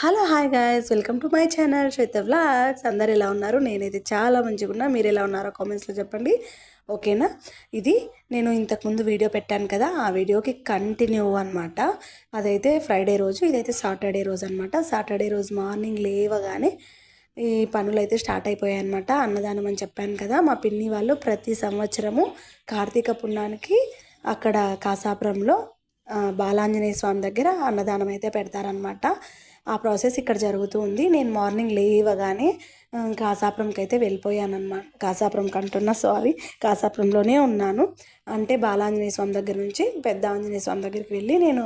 Hello hi guys welcome to my channel Shweta vlogs అందరు ఎలా ఉన్నారు? నేనైతే చాలా మంచిగా ఉన్నా. మీరు ఎలా ఉన్నారో కామెంట్స్లో చెప్పండి. ఓకేనా ఇది నేను ఇంతకుముందు వీడియో పెట్టాను కదా. ఆ వీడియోకి కంటిన్యూ అనమాట అదైతే ఫ్రైడే రోజు ఇదైతే సాటర్డే రోజు అనమాట సాటర్డే రోజు మార్నింగ్ లేవగానే ఈ పనులు అయితే స్టార్ట్ అయిపోయాయి అనమాట అన్నదానం అని చెప్పాను కదా. మా పిన్ని వాళ్ళు ప్రతి సంవత్సరము కార్తీక పుణ్యానికి అక్కడ కాసాపురంలో బాలాంజనేయ స్వామి దగ్గర అన్నదానం అయితే పెడతారనమాట ఆ ప్రాసెస్ ఇక్కడ జరుగుతూ ఉంది. నేను మార్నింగ్ లేవగానే కాసాపురంకి అయితే వెళ్ళిపోయాను అనమాట కాసాపురంకి అంటున్నా సారీ కాసాపురంలోనే ఉన్నాను. అంటే బాలాంజనేయ స్వామి దగ్గర నుంచి పెద్ద ఆంజనేయ స్వామి దగ్గరికి వెళ్ళి నేను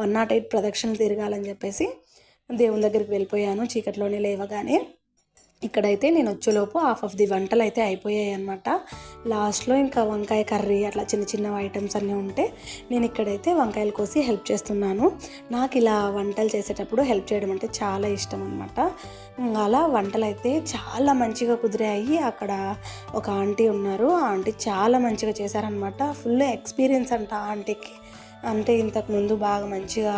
వన్ నాట్ ఎయిట్ ప్రదక్షిణలు తిరగాలని చెప్పేసి దేవుని దగ్గరికి వెళ్ళిపోయాను చీకట్లోనే లేవగానే. ఇక్కడైతే నేను వచ్చేలోపు హాఫ్ ఆఫ్ ది వంటలు అయితే అయిపోయాయి అనమాట లాస్ట్లో ఇంకా వంకాయ కర్రీ అట్లా చిన్న చిన్న ఐటమ్స్ అన్నీ ఉంటే నేను ఇక్కడైతే వంకాయలు కోసి హెల్ప్ చేస్తున్నాను. నాకు ఇలా వంటలు చేసేటప్పుడు హెల్ప్ చేయడం అంటే చాలా ఇష్టం అనమాట అలా వంటలు అయితే చాలా మంచిగా కుదిరాయి. అక్కడ ఒక ఆంటీ ఉన్నారు. ఆ ఆంటీ చాలా మంచిగా చేశారనమాట ఫుల్ ఎక్స్పీరియన్స్ అంట ఆ ఆంటీకి. అంటే ఇంతకు ముందు బాగా మంచిగా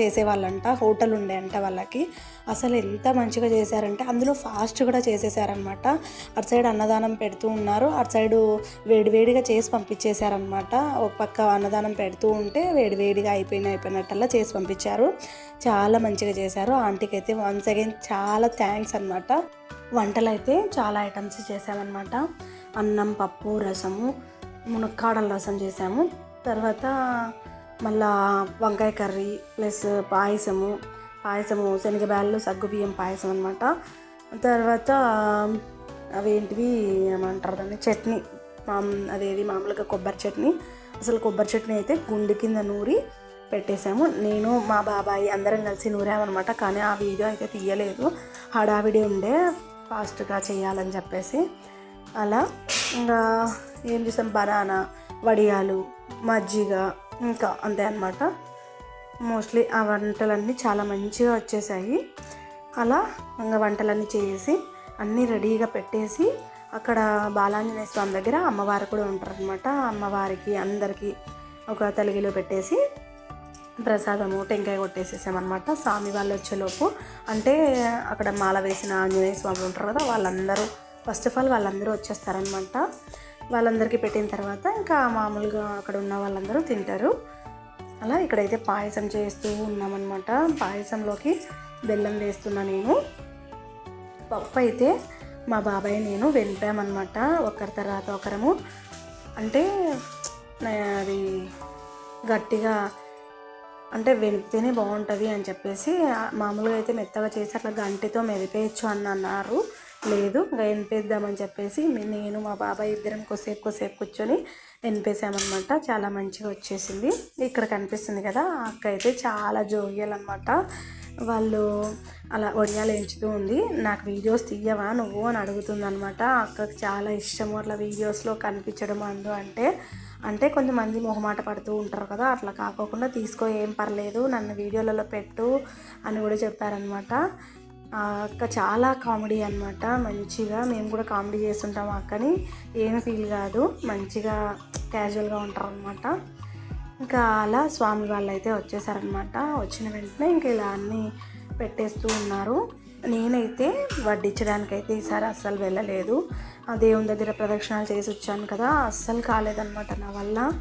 చేసేవాళ్ళంట హోటల్ ఉండే అంట వాళ్ళకి. అసలు ఎంత మంచిగా చేశారంటే అందులో ఫాస్ట్ కూడా చేసేసారనమాట అటు సైడ్ అన్నదానం పెడుతూ ఉన్నారు అటు సైడు వేడివేడిగా చేసి పంపించేశారనమాట ఒక పక్క అన్నదానం పెడుతూ ఉంటే వేడివేడిగా అయిపోయిన అయిపోయినట్టల్లా చేసి పంపించారు. చాలా మంచిగా చేశారు. ఆంటీకి అయితే వన్స్ అగైన్ చాలా థ్యాంక్స్ అనమాట వంటలు అయితే చాలా ఐటమ్స్ చేసామన్నమాట అన్నం పప్పు రసము మునక్కాడల రసం చేసాము తర్వాత మళ్ళా వంకాయ కర్రీ ప్లస్ పాయసము పాయసము శనగబ్యాళ్ళు సగ్గుబియ్యం పాయసం అనమాట తర్వాత అవేంటివి ఏమంటారు దాన్ని? చట్నీ. అదేది మామూలుగా కొబ్బరి చట్నీ. అసలు కొబ్బరి చట్నీ అయితే గుండె కింద నూరి పెట్టేశాము. నేను మా బాబాయి అందరం కలిసి నూరామన్నమాట. కానీ ఆ వీడియో అయితే తీయలేదు. హడావిడి ఉండే ఫాస్ట్గా చేయాలని చెప్పేసి. అలా ఇంకా ఏం చేసాం? బనానా వడియాలు మజ్జిగ ఇంకా అంతే అనమాట మోస్ట్లీ ఆ వంటలన్నీ చాలా మంచిగా వచ్చేసాయి. అలా ఇంకా వంటలన్నీ చేసి అన్నీ రెడీగా పెట్టేసి అక్కడ బాలాంజనేయ స్వామి దగ్గర అమ్మవారు కూడా ఉంటారనమాట అమ్మవారికి అందరికీ ఒక తలిగిలో పెట్టేసి ప్రసాదము టెంకాయ కొట్టేసేసామన్నమాట. స్వామి వాళ్ళు వచ్చేలోపు అంటే అక్కడ మాల వేసిన ఆంజనేయ స్వామి ఉంటారు కదా వాళ్ళందరూ ఫస్ట్ ఆఫ్ ఆల్ వాళ్ళందరూ వచ్చేస్తారనమాట వాళ్ళందరికీ పెట్టిన తర్వాత ఇంకా మామూలుగా అక్కడ ఉన్న వాళ్ళందరూ తింటారు. అలా ఇక్కడైతే పాయసం చేస్తూ ఉన్నామన్నమాట. పాయసంలోకి బెల్లం వేస్తున్నా నేను. పప్పు అయితే మా బాబాయ్ నేను వెళ్ళిపోయామన్నమాట ఒకరి తర్వాత ఒకరము. అంటే అది గట్టిగా అంటే వెనిపితేనే బాగుంటుంది అని చెప్పేసి మామూలుగా అయితే మెత్తగా చేసి అట్లా గంటితో మెదిపేయచ్చు అని అన్నారు. లేదు ఇంకా ఎనిపేద్దామని చెప్పేసి నేను మా బాబాయ్ ఇద్దరం కొద్దిసేపు కొసేపు కూర్చొని ఎనిపేసామన్నమాట చాలా మంచిగా వచ్చేసింది. ఇక్కడ కనిపిస్తుంది కదా అక్క అయితే చాలా జోగియాలు అనమాట వాళ్ళు అలా వడియాలు ఎంచుతూ ఉంది. నాకు వీడియోస్ తీయవా నువ్వు? అని అడుగుతుంది అనమాట అక్కకి చాలా ఇష్టము. అట్లా వీడియోస్లో కనిపించడం అందు అంటే అంటే కొంతమంది మొహమాట పడుతూ ఉంటారు కదా అట్లా కాకోకుండా తీసుకో ఏం పర్లేదు నన్ను వీడియోలలో పెట్టు అని కూడా చెప్పారనమాట. అక్క చాలా కామెడీ అనమాట మంచిగా మేము కూడా కామెడీ చేస్తుంటాం అక్కని. ఏం ఫీల్ కాదు. మంచిగా క్యాజువల్గా ఉంటారు అనమాట ఇంకా అలా స్వామి వాళ్ళు అయితే వచ్చేసారనమాట వచ్చిన వెంటనే ఇంకా ఇలా అన్నీ పెట్టేస్తూ ఉన్నారు. నేనైతే వడ్డించడానికి అయితే ఈసారి అస్సలు వెళ్ళలేదు. ఆ దేవుని దగ్గర ప్రదక్షిణాలు చేసి వచ్చాను కదా అస్సలు కాలేదనమాట నా వల్ల.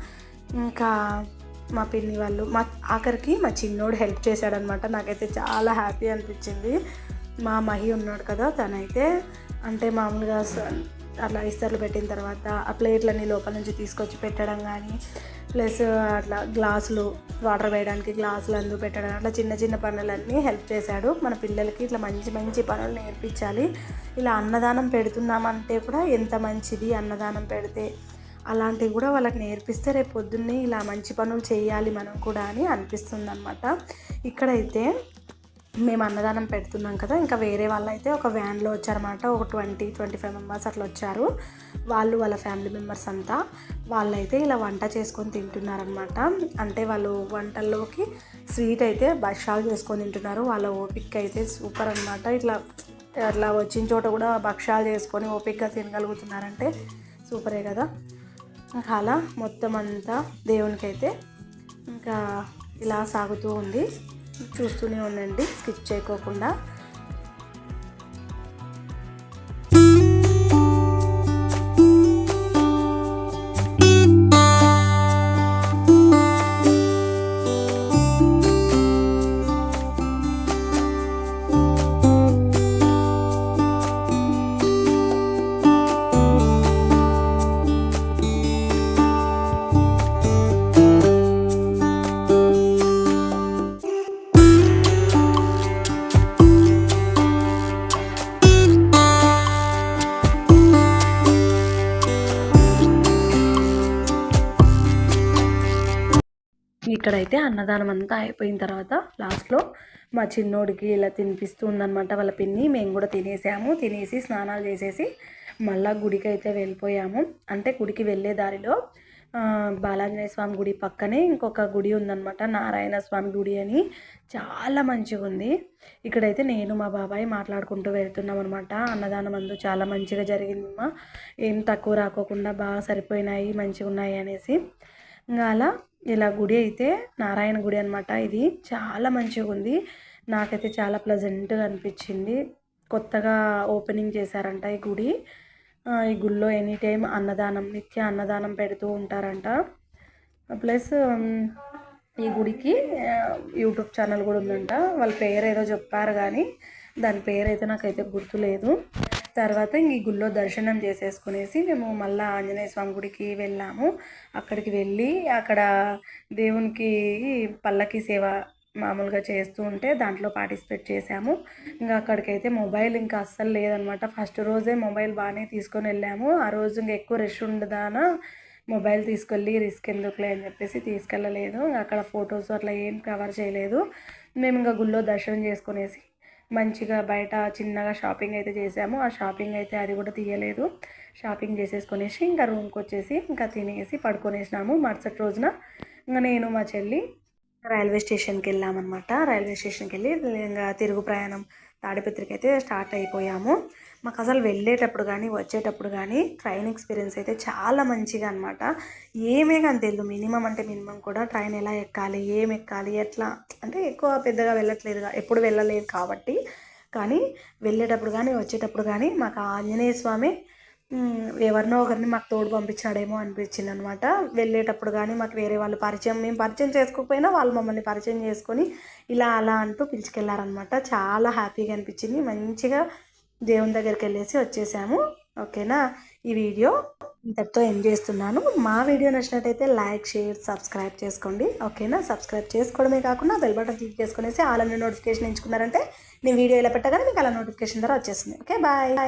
ఇంకా మా పిన్ని వాళ్ళు మా ఆఖరికి మా చిన్నోడు హెల్ప్ చేశాడనమాట నాకైతే చాలా హ్యాపీ అనిపించింది. మా మహి ఉన్నాడు కదా తనైతే అంటే మామూలుగా అట్లా ఇస్తర్లు పెట్టిన తర్వాత ఆ ప్లేట్లన్నీ లోపల నుంచి తీసుకొచ్చి పెట్టడం కానీ ప్లస్ అట్లా గ్లాసులు వాటర్ వేయడానికి గ్లాసులు అందు పెట్టడం అట్లా చిన్న చిన్న పనులన్నీ హెల్ప్ చేశాడు. మన పిల్లలకి ఇట్లా మంచి మంచి పనులు నేర్పించాలి. ఇలా అన్నదానం పెడుతున్నామంటే కూడా ఎంత మంచిది అన్నదానం పెడితే అలాంటివి కూడా వాళ్ళకి నేర్పిస్తే రేపు పొద్దున్నే ఇలా మంచి పనులు చేయాలి మనం కూడా అని అనిపిస్తుంది అనమాట ఇక్కడైతే మేము అన్నదానం పెడుతున్నాం కదా ఇంకా వేరే వాళ్ళు అయితే ఒక వ్యాన్లో వచ్చారన్నమాట. ఒక ట్వంటీ ట్వంటీ ఫైవ్ మెంబర్స్ అట్లా వచ్చారు. వాళ్ళు వాళ్ళ ఫ్యామిలీ మెంబర్స్ అంతా వాళ్ళైతే ఇలా వంట చేసుకొని తింటున్నారనమాట అంటే వాళ్ళు వంటల్లోకి స్వీట్ అయితే భక్షాలు చేసుకొని తింటున్నారు. వాళ్ళ ఓపిక అయితే సూపర్ అనమాట ఇట్లా అట్లా వచ్చిన చోట కూడా భక్షాలు చేసుకొని ఓపికగా తినగలుగుతున్నారంటే సూపరే కదా. ఇంకా అలా మొత్తం అంతా దేవునికైతే ఇంకా ఇలా సాగుతూ ఉంది. చూస్తూనే ఉండండి స్కిప్ చేయకోకుండా ఇక్కడైతే అన్నదానం అంతా అయిపోయిన తర్వాత లాస్ట్లో మా చిన్నోడికి ఇలా తినిపిస్తూ ఉందనమాట వాళ్ళ పిన్ని. మేము కూడా తినేసాము. తినేసి స్నానాలు చేసేసి మళ్ళా గుడికి అయితే వెళ్ళిపోయాము. అంటే గుడికి వెళ్ళే దారిలో బాలాంజనేయ స్వామి గుడి పక్కనే ఇంకొక గుడి ఉందనమాట నారాయణ స్వామి గుడి అని చాలా మంచిగా ఉంది. ఇక్కడైతే నేను మా బాబాయ్ మాట్లాడుకుంటూ వెళ్తున్నాం అనమాట అన్నదానం అందు చాలా మంచిగా జరిగిందమ్మా ఏం తక్కువ రాకోకుండా బాగా సరిపోయినాయి మంచిగా ఉన్నాయి అనేసి. ఇంకా అలా ఇలా గుడి అయితే నారాయణ గుడి అనమాట ఇది చాలా మంచిగా ఉంది. నాకైతే చాలా ప్లజెంట్గా అనిపించింది. కొత్తగా ఓపెనింగ్ చేశారంట ఈ గుడి. ఈ గుడిలో ఎనీ టైం అన్నదానం నిత్య అన్నదానం పెడుతూ ఉంటారంట. ప్లస్ ఈ గుడికి యూట్యూబ్ ఛానల్ కూడా ఉందంట. వాళ్ళ పేరు ఏదో చెప్పారు కానీ దాని పేరు అయితే నాకైతే గుర్తులేదు. తర్వాత ఇంక ఈ గుళ్ళో దర్శనం చేసేసుకునేసి మేము మళ్ళీ ఆంజనేయ స్వామి గుడికి వెళ్ళాము. అక్కడికి వెళ్ళి అక్కడ దేవునికి పల్లకి సేవ మామూలుగా చేస్తూ ఉంటే దాంట్లో పార్టిసిపేట్ చేశాము. ఇంకా అక్కడికైతే మొబైల్ ఇంకా అస్సలు లేదనమాట. ఫస్ట్ రోజే మొబైల్ బాగానే తీసుకొని వెళ్ళాము. ఆ రోజు ఇంకా ఎక్కువ రష్ ఉండదానా మొబైల్ తీసుకెళ్ళి రిస్క్ ఎందుకులే అని చెప్పేసి తీసుకెళ్ళలేదు. ఇంకా అక్కడ ఫొటోస్ అట్లా ఏం కవర్ చేయలేదు. మేము ఇంకా గుళ్ళో దర్శనం చేసుకునేసి మంచిగా బయట చిన్నగా షాపింగ్ అయితే చేసాము. ఆ షాపింగ్ అయితే అది కూడా తీయలేదు. షాపింగ్ చేసేసుకొనేసి ఇంకా రూమ్కి వచ్చేసి ఇంకా తినేసి పడుకొనేసినాము మరుసటి రోజున. ఇంకా నేను మా చెల్లి రైల్వే స్టేషన్కి వెళ్ళామన్నమాట. రైల్వే స్టేషన్కి వెళ్ళి ఇంకా తిరుగు ప్రయాణం తాడిపత్రికి అయితే స్టార్ట్ అయిపోయాము. మాకు అసలు వెళ్ళేటప్పుడు కానీ వచ్చేటప్పుడు కానీ ట్రైన్ ఎక్స్పీరియన్స్ అయితే చాలా మంచిగా అనమాట ఏమే కానీ తెలియదు మినిమం అంటే మినిమం కూడా ట్రైన్ ఎలా ఎక్కాలి ఏం ఎక్కాలి ఎట్లా? అంటే ఎక్కువ పెద్దగా వెళ్ళట్లేదు ఎప్పుడు వెళ్ళలేదు కాబట్టి. కానీ వెళ్ళేటప్పుడు కానీ వచ్చేటప్పుడు కానీ మాకు ఆంజనేయ స్వామి ఎవరినో ఒకరిని మాకు తోడు పంపించాడేమో అనిపించింది అనమాట వెళ్ళేటప్పుడు కానీ మాకు వేరే వాళ్ళు పరిచయం మేము పరిచయం చేసుకోకపోయినా వాళ్ళు మమ్మల్ని పరిచయం చేసుకొని ఇలా అలా అంటూ పిలుచుకెళ్ళారనమాట చాలా హ్యాపీగా అనిపించింది. మంచిగా దేవుని దగ్గరికి వెళ్ళేసి వచ్చేసాము. ఓకేనా? ఈ వీడియో ఇంతటితో ఎండ్ చేస్తున్నాను? మా వీడియో నచ్చినట్టయితే లైక్ షేర్ సబ్స్క్రైబ్ చేసుకోండి. ఓకేనా? సబ్స్క్రైబ్ చేసుకోవడమే కాకుండా బెల్ బటన్ క్లిక్ చేసుకునేసి ఆల్ నోటిఫికేషన్ ఎంచుకున్నారంటే నేను వీడియో ఇలా పెట్టగానే మీకు అలా నోటిఫికేషన్ ద్వారా వచ్చేస్తుంది. ఓకే? బాయ్.